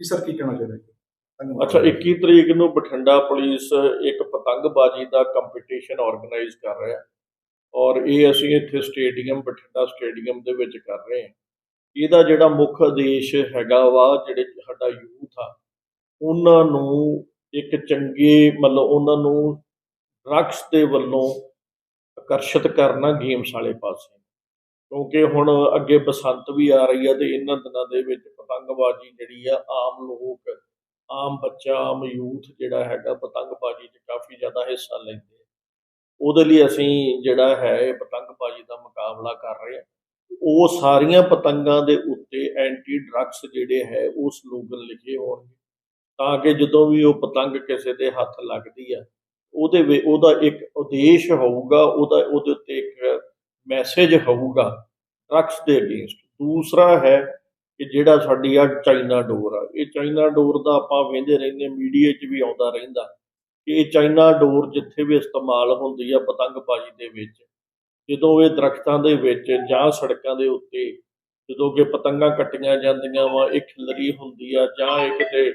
ਕੀ sir, ਕੀ ਕਹਿਣਾ ਚਾਹੁੰਦੇ ਹੋ? ਅੱਛਾ 21 ਤਰੀਕ ਨੂੰ ਬਠਿੰਡਾ ਪੁਲਿਸ ਇੱਕ ਪਤੰਗਬਾਜ਼ੀ ਦਾ ਕੰਪੀਟੀਸ਼ਨ ਆਰਗੇਨਾਈਜ਼ ਕਰ ਰਿਹਾ ਔਰ ਇਹ ਅਸੀਂ ਇੱਥੇ ਸਟੇਡੀਅਮ, ਬਠਿੰਡਾ ਸਟੇਡੀਅਮ ਦੇ ਵਿੱਚ ਕਰ ਰਹੇ ਹਾਂ। ਇਹਦਾ ਜਿਹੜਾ ਮੁੱਖ ਉਦੇਸ਼ ਹੈਗਾ ਵਾ, ਜਿਹੜੇ ਸਾਡਾ ਯੂਥ ਆ, ਉਹਨਾਂ ਨੂੰ ਇੱਕ ਚੰਗੇ ਮਤਲਬ ਉਹਨਾਂ ਨੂੰ ਡਰੱਗਸ ਦੇ ਵੱਲੋਂ ਆਕਰਸ਼ਿਤ ਕਰਨਾ ਗੇਮਸ ਵਾਲੇ ਪਾਸੇ। ਕਿਉਂਕਿ ਹੁਣ ਅੱਗੇ ਬਸੰਤ ਵੀ ਆ ਰਹੀ ਆ ਤੇ ਇਹਨਾਂ ਦਿਨਾਂ ਦੇ ਵਿੱਚ ਪਤੰਗਬਾਜ਼ੀ ਜਿਹੜੀ ਆ, ਆਮ ਲੋਕ, ਆਮ ਬੱਚਾ, ਆਮ ਯੂਥ ਜਿਹੜਾ ਹੈਗਾ, ਪਤੰਗਬਾਜ਼ੀ 'ਚ ਕਾਫੀ ਜ਼ਿਆਦਾ ਹਿੱਸਾ ਲੈਂਦੇ ਆ। ਉਹਦੇ ਲਈ ਅਸੀਂ ਜਿਹੜਾ ਹੈ, ਇਹ ਪਤੰਗਬਾਜ਼ੀ ਦਾ ਮੁਕਾਬਲਾ ਕਰ ਰਹੇ ਹਾਂ ਉਹ ਸਾਰੀਆਂ ਪਤੰਗਾਂ ਦੇ ਉੱਤੇ ਐਂਟੀ ਡਰੱਗਸ ਜਿਹੜੇ ਹੈ, ਉਹ ਸਲੋਗਨ ਲਿਖੇ ਹੋਣਗੇ। ਤਾਂ ਕਿ ਜਦੋਂ ਵੀ ਉਹ ਪਤੰਗ ਕਿਸੇ ਦੇ ਹੱਥ ਲੱਗਦੀ ਆ, ਉਹਦੇ ਵਿੱਚ ਉਹਦਾ ਇੱਕ ਉਦੇਸ਼ ਹੋਊਗਾ, ਉਹਦਾ, ਉਹਦੇ ਉੱਤੇ ਇੱਕ ਮੈਸੇਜ ਹੋਊਗਾ ਡਰੱਗਸ ਦੇ ਅਗੇਂਸਟ ਦੂਸਰਾ ਹੈ ਕਿ ਜਿਹੜਾ ਸਾਡੀ ਆ ਚਾਈਨਾ ਡੋਰ ਆ। ਇਹ ਚਾਈਨਾ ਡੋਰ ਦਾ ਆਪਾਂ ਵੇਖਦੇ ਰਹਿੰਦੇ ਮੀਡੀਆ 'ਚ ਵੀ ਆਉਂਦਾ ਰਹਿੰਦਾ। ਕਿ ਇਹ ਚਾਈਨਾ ਡੋਰ ਜਿੱਥੇ ਵੀ ਇਸਤੇਮਾਲ ਹੁੰਦੀ ਆ ਪਤੰਗਬਾਜ਼ੀ ਦੇ ਵਿੱਚ, ਜਦੋਂ ਇਹ ਦਰਖਤਾਂ ਦੇ ਵਿੱਚ ਜਾਂ ਸੜਕਾਂ ਦੇ ਉੱਤੇ, ਜਦੋਂ ਕਿ ਪਤੰਗਾਂ ਕੱਟੀਆਂ ਜਾਂਦੀਆਂ ਵਾ, ਇਹ ਖਿਲਰੀ ਹੁੰਦੀ ਆ ਜਾਂ ਇਹ ਕਿਤੇ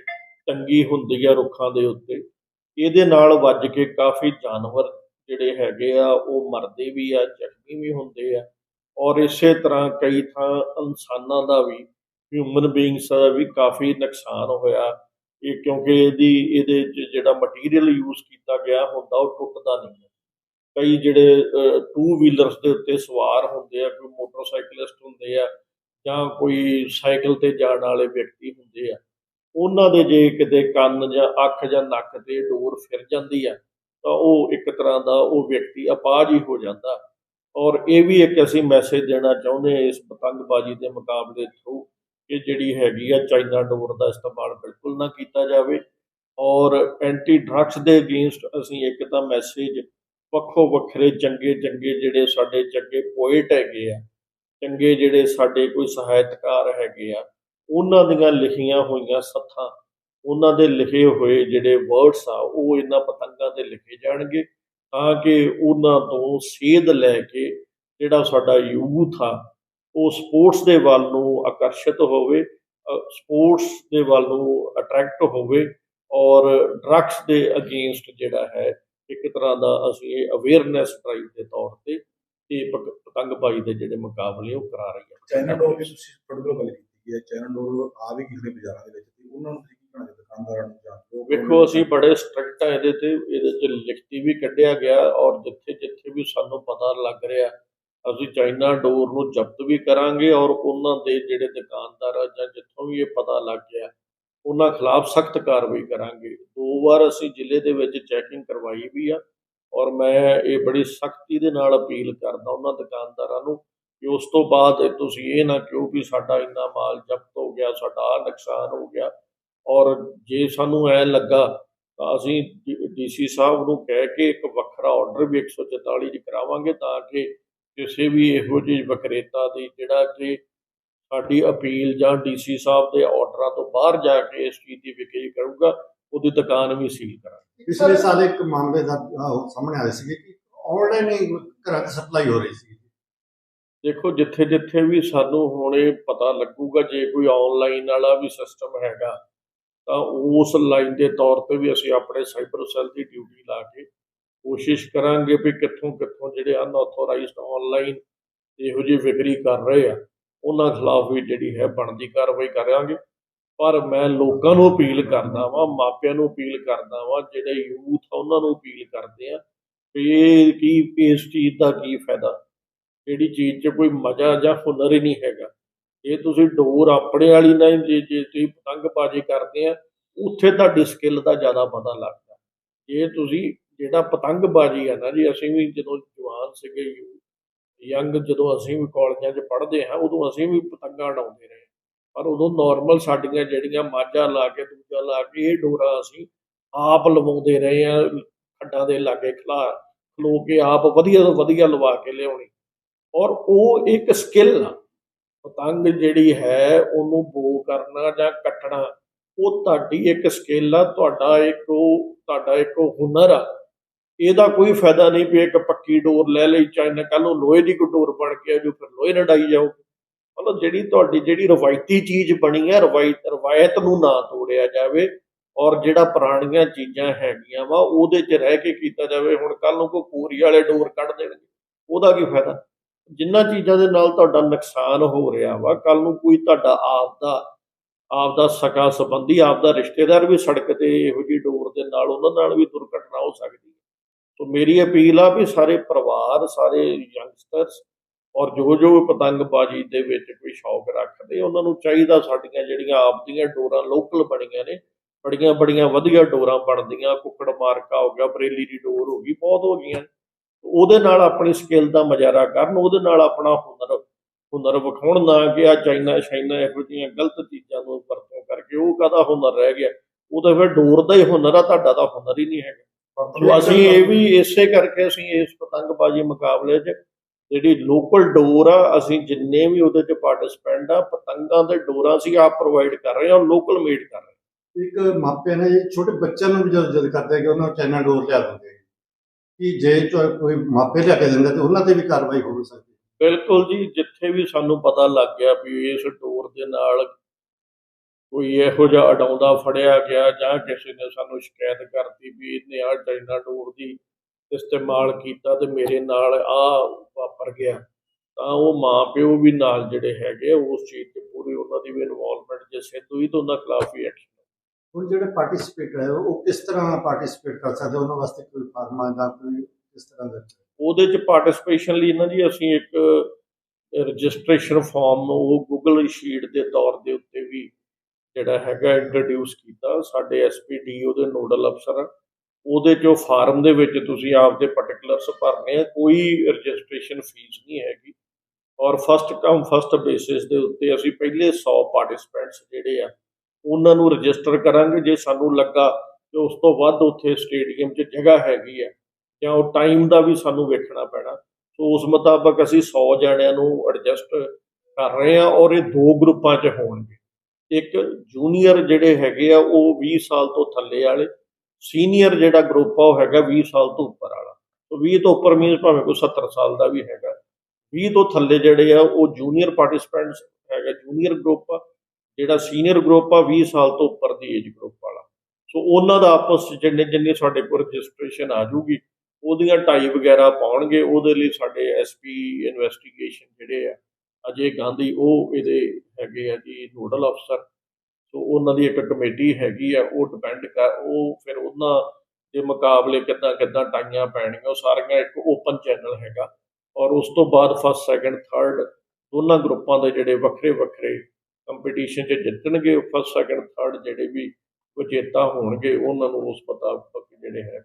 ਟੰਗੀ ਹੁੰਦੀ ਆ ਰੁੱਖਾਂ ਦੇ ਉੱਤੇ, ਇਹਦੇ ਨਾਲ ਵੱਜ ਕੇ ਕਾਫੀ ਜਾਨਵਰ ਜਿਹੜੇ ਹੈਗੇ ਆ, ਉਹ ਮਰਦੇ ਵੀ ਆ, ਜ਼ਖਮੀ ਵੀ ਹੁੰਦੇ ਆ। ਔਰ ਇਸੇ ਤਰ੍ਹਾਂ ਕਈ ਥਾਂ ਇਨਸਾਨਾਂ ਦਾ ਵੀ ਹਿਊਮਨ ਬੀਇੰਗਸ ਦਾ ਵੀ ਕਾਫੀ ਨੁਕਸਾਨ ਹੋਇਆ। ਇਹ ਕਿਉਂਕਿ ਇਹਦੀ, ਇਹਦੇ 'ਚ ਜਿਹੜਾ ਮਟੀਰੀਅਲ ਯੂਜ਼ ਕੀਤਾ ਗਿਆ ਹੁੰਦਾ, ਉਹ ਟੁੱਟਦਾ ਨਹੀਂ ਹੈ। ਕਈ ਜਿਹੜੇ ਟੂ ਵੀਲਰਸ ਦੇ ਉੱਤੇ ਸਵਾਰ ਹੁੰਦੇ ਆ, ਕੋਈ ਮੋਟਰਸਾਈਕਲਿਸਟ ਹੁੰਦੇ ਆ, ਜਾਂ ਕੋਈ ਸਾਈਕਲ ਤੇ ਜਾਣ ਵਾਲੇ ਵਿਅਕਤੀ ਹੁੰਦੇ ਆ, ਉਹਨਾਂ ਦੇ ਜੇ ਕਿਤੇ ਕੰਨ ਜਾਂ ਅੱਖ ਜਾਂ ਨੱਕ ਤੇ ਡੋਰ ਫਿਰ ਜਾਂਦੀ ਆ, ਤਾਂ ਉਹ ਇੱਕ ਤਰ੍ਹਾਂ ਦਾ ਉਹ ਵਿਅਕਤੀ ਅਪਾਜ ਹੀ ਹੋ ਜਾਂਦਾ। ਔਰ ਇਹ ਵੀ ਇੱਕ ਅਸੀਂ ਮੈਸੇਜ ਦੇਣਾ ਚਾਹੁੰਦੇ ਹਾਂ ਇਸ ਪਤੰਗਬਾਜ਼ੀ ਦੇ ਮੁਕਾਬਲੇ ਥਰੂ ਕਿ ਜਿਹੜੀ ਹੈਗੀ ਆ ਚਾਈਨਾ ਡੋਰ ਦਾ ਇਸਤੇਮਾਲ ਬਿਲਕੁਲ ਨਾ ਕੀਤਾ ਜਾਵੇ ਔਰ ਐਂਟੀ ਡਰੱਗਸ ਦੇ ਅਗੇਂਸਟ ਅਸੀਂ ਇੱਕ ਤਾਂ ਮੈਸੇਜ ਵੱਖੋ ਵੱਖਰੇ ਚੰਗੇ ਚੰਗੇ ਜਿਹੜੇ ਸਾਡੇ ਚੰਗੇ ਪੋਇਟ ਹੈਗੇ ਆ, ਚੰਗੇ ਜਿਹੜੇ ਸਾਡੇ ਕੋਈ ਸਹਾਇਤਕਾਰ ਹੈਗੇ ਆ, ਉਹਨਾਂ ਦੀਆਂ ਲਿਖੀਆਂ ਹੋਈਆਂ ਸੱਥਾਂ, ਉਹਨਾਂ ਦੇ ਲਿਖੇ ਹੋਏ ਜਿਹੜੇ ਵਰਡਸ ਆ, ਉਹ ਇਹਨਾਂ ਪਤੰਗਾਂ ਤੇ ਲਿਖੇ ਜਾਣਗੇ ਤਾਂ ਕਿ ਉਹਨਾਂ ਤੋਂ ਸੇਧ ਲੈ ਕੇ ਜਿਹੜਾ ਸਾਡਾ ਯੂਥ ਆ ਉਹ ਸਪੋਰਟਸ ਦੇ ਵੱਲ ਨੂੰ ਆਕਰਸ਼ਿਤ ਹੋਵੇ ਸਪੋਰਟਸ ਦੇ ਵੱਲ ਨੂੰ ਅਟਰੈਕਟ ਹੋਵੇ ਔਰ ਡਰੱਗਸ ਦੇ ਅਗੇਂਸਟ ਜਿਹੜਾ ਹੈ ਇੱਕ ਤਰ੍ਹਾਂ ਦਾ ਅਸੀਂ ਇਹ ਅਵੇਅਰਨੈਸ ਡਰਾਈਵ ਦੇ ਤੌਰ ਤੇ ਇਹ ਪਤੰਗਬਾਜ਼ੀ ਦੇ ਜਿਹੜੇ ਮੁਕਾਬਲੇ ਉਹ ਕਰਾ ਰਹੀ ਹੈ। ਚਾਈਨਾ ਡੋਰ ਦੀ ਤੁਸੀਂ ਤੁਹਾਡੇ ਕੋਲ ਗੱਲ ਕੀਤੀ ਹੈ ਚਾਈਨਾ ਡੋਰ ਆ ਵੀ ਕਿਸੇ ਬਾਜ਼ਾਰਾਂ ਦੇ ਵਿੱਚ ਤੇ ਉਹਨਾਂ ਨੂੰ ਤੁਸੀਂ ਕੀ ਕਹਿਣਾ ਚਾਹੁੰਦੇ ਦੁਕਾਨਦਾਰਾਂ ਨੂੰ ਜਾਂ ਲੋਕ ਵੇਖੋ ਅਸੀਂ ਬੜੇ ਸਟ੍ਰਿਕਟ ਆ ਇਹਦੇ ਤੇ ਇਹਦੇ ਚ ਲਿਖਤੀ ਵੀ ਕੱਢਿਆ ਗਿਆ ਔਰ ਜਿੱਥੇ ਜਿੱਥੇ ਵੀ ਸਾਨੂੰ ਪਤਾ ਲੱਗ ਰਿਹਾ ਅਸੀਂ ਚਾਈਨਾ ਡੋਰ ਨੂੰ ਜ਼ਬਤ ਵੀ ਕਰਾਂਗੇ ਔਰ ਉਹਨਾਂ ਦੇ ਜਿਹੜੇ ਦੁਕਾਨਦਾਰ ਆ ਜਾਂ ਜਿੱਥੋਂ ਵੀ ਇਹ ਪਤਾ ਲੱਗ ਗਿਆ, ਉਹਨਾਂ ਖਿਲਾਫ ਸਖਤ ਕਾਰਵਾਈ ਕਰਾਂਗੇ। ਦੋ ਵਾਰ ਅਸੀਂ ਜ਼ਿਲ੍ਹੇ ਦੇ ਵਿੱਚ ਚੈਕਿੰਗ ਕਰਵਾਈ ਵੀ ਆ ਔਰ ਮੈਂ ਇਹ ਬੜੀ ਸਖਤੀ ਦੇ ਨਾਲ ਅਪੀਲ ਕਰਦਾ ਉਹਨਾਂ ਦੁਕਾਨਦਾਰਾਂ ਨੂੰ ਕਿ ਉਸ ਤੋਂ ਬਾਅਦ ਤੁਸੀਂ ਇਹ ਨਾ ਕਿਉਂ ਵੀ ਸਾਡਾ ਇੰਨਾ ਮਾਲ ਜ਼ਬਤ ਹੋ ਗਿਆ, ਸਾਡਾ ਆਹ ਨੁਕਸਾਨ ਹੋ ਗਿਆ ਔਰ ਜੇ ਸਾਨੂੰ ਐ ਲੱਗਾ ਤਾਂ ਅਸੀਂ ਡੀਸੀ ਸਾਹਿਬ ਨੂੰ ਕਹਿ ਕੇ ਇੱਕ ਵੱਖਰਾ ਆਰਡਰ ਵੀ 144 ਚ ਕਰਾਵਾਂਗੇ ਤਾਂ ਕਿ ਕਿਸੇ ਵੀ ਇਹੋ ਜਿਹੀ ਵਕਰੇਤਾ ਦੀ ਜਿਹੜਾ ਕਿ ਸਾਡੀ ਅਪੀਲ ਜਾਂ ਡੀਸੀ ਸਾਹਿਬ ਦੇ ਆਰਡਰਾਂ ਤੋਂ ਬਾਹਰ ਜਾ ਕੇ ਇਸ ਚੀਜ਼ ਦੀ ਵਿਕਰੀ ਕਰੂਗਾ ਉਹਦੀ ਦੁਕਾਨ ਵੀ ਸੀਲ ਕਰਾਂਗੇ। ਪਿਛਲੇ ਸਾਲ ਇੱਕ ਮਾਮਲੇ ਦਾ ਸਾਹਮਣੇ ਆਇਆ ਸੀ ਕਿ ਆਨਲਾਈਨ ਘਰਾਂ ਸਪਲਾਈ ਹੋ ਰਹੀ ਸੀ ਦੇਖੋ ਜਿੱਥੇ ਜਿੱਥੇ ਵੀ ਸਾਨੂੰ ਹੁਣ ਪਤਾ ਲੱਗੂਗਾ ਜੇ ਕੋਈ ਆਨਲਾਈਨ ਵਾਲਾ ਵੀ ਸਿਸਟਮ ਹੈਗਾ ਤਾਂ ਉਸ ਲਾਈਨ ਦੇ ਤੌਰ ਤੇ ਵੀ ਅਸੀਂ ਆਪਣੇ ਸਾਈਬਰ ਸੈੱਲ ਦੀ ਡਿਊਟੀ ਲਾ ਕੇ ਕੋਸ਼ਿਸ਼ ਕਰਾਂਗੇ ਵੀ ਕਿੱਥੋਂ ਕਿੱਥੋਂ ਜਿਹੜੇ ਅਨਆਥੋਰਾਈਜ਼ਡ ਆਨਲਾਈਨ ਇਹੋ ਜਿਹੀ ਵਿਕਰੀ ਕਰ ਰਹੇ ਆ, ਉਹਨਾਂ ਖਿਲਾਫ ਵੀ ਜਿਹੜੀ ਹੈ ਬਣਦੀ ਕਾਰਵਾਈ ਕਰਾਂਗੇ। ਪਰ ਮੈਂ ਲੋਕਾਂ ਨੂੰ ਅਪੀਲ ਕਰਦਾ ਵਾਂ, ਮਾਪਿਆਂ ਨੂੰ ਅਪੀਲ ਕਰਦਾ ਵਾਂ, ਜਿਹੜੇ ਯੂਥ ਆ ਉਹਨਾਂ ਨੂੰ ਅਪੀਲ ਕਰਦੇ ਆ ਵੀ ਇਹ ਕੀ, ਇਸ ਚੀਜ਼ ਦਾ ਕੀ ਫਾਇਦਾ? ਜਿਹੜੀ ਚੀਜ਼ 'ਚ ਕੋਈ ਮਜ਼ਾ ਜਾਂ ਹੁਨਰ ਹੀ ਨਹੀਂ ਹੈਗਾ। ਇਹ ਤੁਸੀਂ ਡੋਰ ਆਪਣੇ ਵਾਲੀ ਨਾ ਜੇ ਜੇ ਤੁਸੀਂ ਪਤੰਗਬਾਜ਼ੀ ਕਰਦੇ ਆ, ਉੱਥੇ ਤੁਹਾਡੀ ਸਕਿੱਲ ਦਾ ਜ਼ਿਆਦਾ ਪਤਾ ਲੱਗਦਾ। ਜੇ ਤੁਸੀਂ ਜਿਹੜਾ ਪਤੰਗਬਾਜ਼ੀ ਆ ਨਾ ਜੀ, ਅਸੀਂ ਵੀ ਜਦੋਂ ਜਵਾਨ ਸੀਗੇ, ਯੰਗ ਜਦੋਂ ਅਸੀਂ ਵੀ ਕਾਲਜਾਂ 'ਚ ਪੜ੍ਹਦੇ ਹਾਂ, ਉਦੋਂ ਅਸੀਂ ਵੀ ਪਤੰਗਾਂ ਉਡਾਉਂਦੇ ਰਹੇ। ਪਰ ਉਦੋਂ ਨਾਰਮਲ ਸਾਡੀਆਂ ਜਿਹੜੀਆਂ ਮਾਝਾ ਲਾ ਕੇ, ਦੂਜਾ ਲਾ ਕੇ, ਇਹ ਡੋਰਾ ਅਸੀਂ ਆਪ ਲਵਾਉਂਦੇ ਰਹੇ ਆ ਖੱਡਾਂ ਦੇ ਲਾਗੇ ਖਲਾ, ਖਲੋ ਕੇ ਆਪ ਵਧੀਆ ਤੋਂ ਵਧੀਆ ਲਵਾ ਕੇ ਲਿਆਉਣੀ। ਔਰ ਉਹ ਇੱਕ ਸਕਿੱਲ ਆ, ਪਤੰਗ ਜਿਹੜੀ ਹੈ, ਉਹਨੂੰ ਬੋ ਕਰਨਾ ਜਾਂ ਕੱਟਣਾ, ਉਹ ਤੁਹਾਡੀ ਇੱਕ ਸਕਿੱਲ ਆ, ਤੁਹਾਡਾ ਇੱਕ ਉਹ, ਤੁਹਾਡਾ ਇੱਕ ਹੁਨਰ ਆ। ਇਹਦਾ ਕੋਈ ਫਾਇਦਾ ਨਹੀਂ ਵੀ ਇੱਕ ਪੱਕੀ ਡੋਰ ਲੈ ਲਈ ਚਾਹੇ ਕੱਲ ਨੂੰ ਲੋਹੇ ਦੀ ਕੋਈ ਡੋਰ ਬਣ ਕੇ ਆ ਜੋ ਫਿਰ ਲੋਹੇ ਨਾਲ ਡਾਈ ਜਾਓ ਮਤਲਬ ਜਿਹੜੀ ਤੁਹਾਡੀ ਜਿਹੜੀ ਰਵਾਇਤੀ ਚੀਜ਼ ਬਣੀ ਹੈ ਰਵਾਇਤ ਰਵਾਇਤ ਨੂੰ ਨਾ ਤੋੜਿਆ ਜਾਵੇ ਔਰ ਜਿਹੜਾ ਪੁਰਾਣੀਆਂ ਚੀਜ਼ਾਂ ਹੈਗੀਆਂ ਵਾ, ਉਹਦੇ 'ਚ ਰਹਿ ਕੇ ਕੀਤਾ ਜਾਵੇ, ਹੁਣ ਕੱਲ ਨੂੰ ਕੋਈ ਕੋਰੀ ਵਾਲੇ ਡੋਰ ਕੱਢ ਦੇਣਗੇ, ਉਹਦਾ ਕੀ ਫਾਇਦਾ? ਜਿੰਨਾਂ ਚੀਜ਼ਾਂ ਦੇ ਨਾਲ ਤੁਹਾਡਾ ਨੁਕਸਾਨ ਹੋ ਰਿਹਾ ਵਾ ਕੱਲ ਨੂੰ ਕੋਈ ਤੁਹਾਡਾ ਆਪ ਦਾ ਆਪ ਦਾ ਸਕਾ ਸੰਬੰਧੀ ਆਪ ਦਾ ਰਿਸ਼ਤੇਦਾਰ ਵੀ ਸੜਕ ਤੇ ਇਹੋ ਜਿਹੀ ਡੋਰ ਦੇ ਨਾਲ, ਉਹਨਾਂ ਨਾਲ ਵੀ ਦੁਰਘਟਨਾ ਹੋ ਸਕਦੀ ਹੈ। ਸੋ ਮੇਰੀ ਅਪੀਲ ਆ ਵੀ ਸਾਰੇ ਪਰਿਵਾਰ, ਸਾਰੇ ਯੰਗਸਟਰਸ ਔਰ ਜੋ ਜੋ ਪਤੰਗਬਾਜ਼ੀ ਦੇ ਵਿੱਚ ਕੋਈ ਸ਼ੌਕ ਰੱਖਦੇ, ਉਹਨਾਂ ਨੂੰ ਚਾਹੀਦਾ ਸਾਡੀਆਂ ਜਿਹੜੀਆਂ ਆਪ ਦੀਆਂ ਡੋਰਾਂ ਲੋਕਲ ਬਣੀਆਂ ਨੇ, ਬੜੀਆਂ ਬੜੀਆਂ ਵਧੀਆ ਡੋਰਾਂ ਬਣਦੀਆਂ, ਕੁੱਕੜ ਮਾਰਕਾ ਹੋ ਗਿਆ, ਬਰੇਲੀ ਦੀ ਡੋਰ ਹੋ ਗਈ, ਬਹੁਤ ਹੋ ਗਈਆਂ। ਉਹਦੇ ਨਾਲ ਆਪਣੀ ਸਕਿੱਲ ਦਾ ਮਜ਼ਾਰਾ ਕਰਨ, ਉਹਦੇ ਨਾਲ ਆਪਣਾ ਹੁਨਰ ਹੁਨਰ ਵਿਖਾਉਣ ਨਾ ਕਿ ਆ ਚਾਈਨਾ, ਸ਼ਾਈਨਾ ਇਹੋ ਜਿਹੀਆਂ ਗਲਤ ਚੀਜ਼ਾਂ ਨੂੰ ਵਰਤੋਂ ਕਰਕੇ ਉਹ ਕਾਹਦਾ ਹੁਨਰ ਰਹਿ ਗਿਆ? ਉਹ ਤਾਂ ਫਿਰ ਡੋਰ ਦਾ ਹੀ ਹੁਨਰ ਆ, ਤੁਹਾਡਾ ਤਾਂ ਹੁਨਰ ਹੀ ਨਹੀਂ ਹੈਗਾ। ਸੋ ਅਸੀਂ ਇਹ ਵੀ ਇਸੇ ਕਰਕੇ ਅਸੀਂ ਇਸ ਪਤੰਗਬਾਜ਼ੀ ਮੁਕਾਬਲੇ 'ਚ ਜਿਹੜੀ ਲੋਕਲ ਡੋਰ ਆ ਅਸੀਂ ਜਿੰਨੇ ਵੀ ਉਹਦੇ 'ਚ ਪਾਰਟਿਸਪੈਂਟ ਆ ਪਤੰਗਾਂ ਦੇ ਡੋਰਾਂ ਅਸੀਂ ਆਪ ਪ੍ਰੋਵਾਈਡ ਕਰ ਰਹੇ ਹਾਂ ਲੋਕਲ ਮੇਡ ਕਰ ਰਹੇ ਇੱਕ ਮਾਪੇ ਨੇ ਛੋਟੇ ਬੱਚਿਆਂ ਨੂੰ ਵੀ ਜਦ ਜਦ ਕਰਦੇ ਕਿ ਉਹਨਾਂ ਨੂੰ ਚਾਈਨਾ ਡੋਰ ਲਿਆ ਦਿੰਦੇ ਕਿ ਜੇ ਕੋਈ ਮਾਪੇ ਲਿਆ ਕੇ ਦਿੰਦੇ ਤੇ ਉਹਨਾਂ ਤੇ ਵੀ ਕਾਰਵਾਈ ਹੋ ਸਕਦੀ ਬਿਲਕੁਲ ਜੀ ਜਿੱਥੇ ਵੀ ਸਾਨੂੰ ਪਤਾ ਲੱਗ ਗਿਆ ਵੀ ਇਸ ਡੋਰ ਦੇ ਨਾਲ ਕੋਈ ਇਹੋ ਜਿਹਾ ਅਡਾਉਂਦਾ ਫੜਿਆ ਗਿਆ ਜਾਂ ਕਿਸੇ ਨੇ ਸਾਨੂੰ ਸ਼ਿਕਾਇਤ ਕਰਤੀ ਵੀ ਇਹਨੇ ਆ ਚਾਈਨਾ ਡੋਰ ਦੀ ਇਸਤੇਮਾਲ ਕੀਤਾ ਤੇ ਮੇਰੇ ਨਾਲ ਆ ਵਾਪਰ ਗਿਆ ਤਾਂ ਉਹ ਮਾਂ ਪਿਓ ਵੀ ਨਾਲ ਜਿਹੜੇ ਹੈਗੇ ਉਸ ਚੀਜ਼ ਤੇ ਪੂਰੀ ਉਹਨਾਂ ਦੀ ਵੀ ਇਨਵੋਲਵਮੈਂਟ ਜੇ ਸਿੱਧ ਹੋਈ ਤਾਂ ਉਹਨਾਂ ਖਿਲਾਫ ਵੀ ਐਕਸ਼ਨ ਹੁਣ ਜਿਹੜੇ ਪਾਰਟਿਸਿਪੇਟ ਹੈ ਉਹ ਕਿਸ ਤਰ੍ਹਾਂ ਪਾਰਟਿਸਿਪੇਟ ਕਰ ਸਕਦੇ? ਉਹਨਾਂ ਵਾਸਤੇ ਕੋਈ ਫਾਰਮਾ ਜਾਂ ਕੋਈ ਕਿਸ ਤਰ੍ਹਾਂ ਦਾ ਉਹਦੇ ਚ ਪਾਰਟਿਸਪੇਸ਼ਨ ਲਈ ਨਾ ਜੀ ਅਸੀਂ ਇੱਕ ਰਜਿਸਟ੍ਰੇਸ਼ਨ ਫਾਰਮ ਉਹ ਗੂਗਲ ਸ਼ੀਟ ਦੇ ਤੌਰ ਦੇ ਉੱਤੇ ਵੀ ਜਿਹੜਾ ਹੈਗਾ ਇੰਟਰੋਡਿਊਸ ਕੀਤਾ, ਸਾਡੇ ਐਸਪੀਡੀ ਦੇ ਨੋਡਲ ਅਫਸਰ ਉਹਦੇ ਚੋਂ ਫਾਰਮ ਦੇ ਵਿੱਚ ਤੁਸੀਂ ਆਪਦੇ ਪਾਰਟਿਕੂਲਰਸ ਭਰਨੇ ਆ, ਕੋਈ ਰਜਿਸਟ੍ਰੇਸ਼ਨ ਫੀਸ ਨਹੀਂ ਹੈਗੀ। ਔਰ ਫਸਟ ਕਮ ਫਸਟ ਬੇਸਿਸ ਦੇ ਉੱਤੇ ਅਸੀਂ ਪਹਿਲੇ 100 ਪਾਰਟਿਸਪੈਂਟਸ ਜਿਹੜੇ ਆ, ਉਹਨਾਂ ਨੂੰ ਰਜਿਸਟਰ ਕਰਾਂਗੇ। ਜੇ ਸਾਨੂੰ ਲੱਗਾ ਕਿ ਉਸ ਤੋਂ ਵੱਧ ਉੱਥੇ ਸਟੇਡੀਅਮ 'ਚ ਜਗ੍ਹਾ ਹੈਗੀ ਆ, ਜਾਂ ਉਹ ਟਾਈਮ ਦਾ ਵੀ ਸਾਨੂੰ ਵੇਖਣਾ ਪੈਣਾ, ਸੋ ਉਸ ਮੁਤਾਬਕ ਅਸੀਂ 100 ਜਣਿਆਂ ਨੂੰ ਐਡਜਸਟ ਕਰ ਰਹੇ ਹਾਂ ਔਰ ਇਹ ਦੋ ਗਰੁੱਪਾਂ 'ਚ ਹੋਣਗੇ। ਇੱਕ ਜੂਨੀਅਰ ਜਿਹੜੇ ਹੈਗੇ ਆ, ਉਹ 20 ਸਾਲ ਤੋਂ ਥੱਲੇ ਵਾਲੇ, ਸੀਨੀਅਰ ਜਿਹੜਾ ਗਰੁੱਪ ਆ, ਉਹ ਹੈਗਾ 20 ਸਾਲ ਤੋਂ ਉੱਪਰ ਵਾਲਾ। ਸੋ 20 ਤੋਂ ਉੱਪਰ ਮੀਨਸ ਭਾਵੇਂ ਕੋਈ 70 ਸਾਲ ਦਾ ਵੀ ਹੈਗਾ। 20 ਤੋਂ ਥੱਲੇ ਜਿਹੜੇ ਆ, ਉਹ ਜੂਨੀਅਰ ਪਾਰਟਿਸਪੈਂਟਸ ਹੈਗਾ ਜੂਨੀਅਰ ਗਰੁੱਪ ਆ, ਜਿਹੜਾ ਸੀਨੀਅਰ ਗਰੁੱਪ ਆ 20 ਸਾਲ ਤੋਂ ਉੱਪਰ ਦੀ ਏਜ ਗਰੁੱਪ ਵਾਲਾ। ਸੋ ਉਹਨਾਂ ਦਾ ਆਪਸ 'ਚ ਜਿੰਨੇ ਜਿੰਨੇ ਸਾਡੇ ਕੋਲ ਰਜਿਸਟ੍ਰੇਸ਼ਨ ਆ ਜੂਗੀ ਉਹਦੀਆਂ ਟਾਈ ਵਗੈਰਾ ਪਾਉਣਗੇ, ਉਹਦੇ ਲਈ ਸਾਡੇ ਐਸਪੀ ਇਨਵੈਸਟੀਗੇਸ਼ਨ ਜਿਹੜੇ ਆ ਅਜੇ ਗਾਂਧੀ ਉਹ ਇਹਦੇ ਹੈਗੇ ਆ ਜੀ ਨੋਡਲ ਅਫਸਰ ਸੋ ਉਹਨਾਂ ਦੀ ਇੱਕ ਕਮੇਟੀ ਹੈਗੀ ਆ, ਉਹ ਡਿਪੈਂਡ ਕਰ, ਉਹ ਫਿਰ ਉਹਨਾਂ ਦੇ ਮੁਕਾਬਲੇ ਕਿੱਦਾਂ ਕਿੱਦਾਂ ਟਾਈਆਂ ਪੈਣੀਆਂ ਉਹ ਸਾਰੀਆਂ ਇੱਕ ਓਪਨ ਚੈਨਲ ਹੈਗਾ। ਔਰ ਉਸ ਤੋਂ ਬਾਅਦ ਫਸਟ ਸੈਕੰਡ ਥਰਡ ਦੋਨਾਂ ਗਰੁੱਪਾਂ ਦੇ ਜਿਹੜੇ ਵੱਖਰੇ ਵੱਖਰੇ ਕੰਪੀਟੀਸ਼ਨ 'ਚ ਜਿੱਤਣਗੇ ਫਸਟ ਸੈਕੰਡ ਥਰਡ ਜਿਹੜੇ ਵੀ ਵਿਜੇਤਾ ਹੋਣਗੇ, ਉਹਨਾਂ ਨੂੰ ਉਸ ਮੁਤਾਬਕ ਜਿਹੜੇ ਹੈ